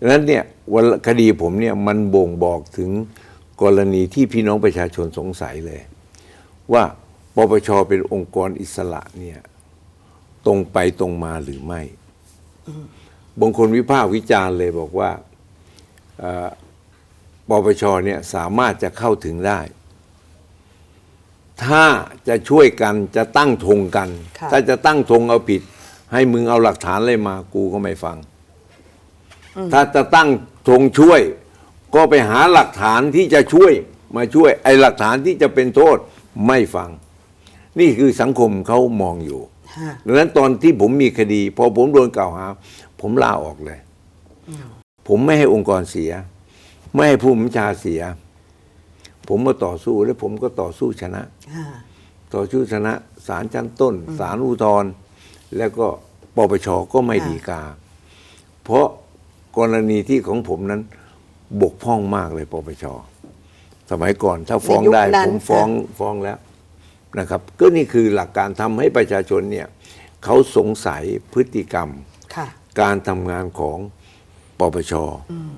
ดังนั้นเนี่ยวันคดีผมเนี่ยมันบ่งบอกถึงกรณีที่พี่น้องประชาชนสงสัยเลย ว่าปปชเป็นองค์กรอิสระเนี่ยตรงไปตรงมาหรือไม่บางคนวิพากษ์วิจารณ์เลยบอกว่าเอ่อปปชเนี่ยสามารถจะเข้าถึงได้ ถ้าจะช่วยกันจะตั้งธงกันค่ะถ้าจะตั้งธงเอาผิด ให้มึงเอาหลักฐานอะไรมากูก็ไม่ฟัง ถ้าจะตั้งธงช่วย ก็ไปหาหลักฐานที่จะช่วยมาช่วย ไอ้หลักฐานที่จะเป็นโทษไม่ฟัง นี่คือสังคมเขามองอยู่ฮะดังนั้นตอนที่ผมมีคดี พอผมโดนกล่าวหา ผมลาออกเลย ผมไม่ให้องค์กรเสีย ไม่ให้ผู้บัญชาเสีย ผมมาต่อสู้แล้วผมก็ต่อสู้ชนะฮะต่อสู้ชนะศาลชั้นต้นศาลอุทธรณ์แล้วก็ปปชก็ไม่ค่ะดีกา เพราะ กรณีที่ของผมนั้นบกพร่องมากเลยปปชสมัยก่อนถ้าฟ้องได้ในยุคนั้น ผมฟ้องค่ะฟ้องแล้วนะครับ ก็นี่คือหลักการทำให้ประชาชนเนี่ยเขาสงสัยพฤติกรรม ค่ะ การทำงานของปปช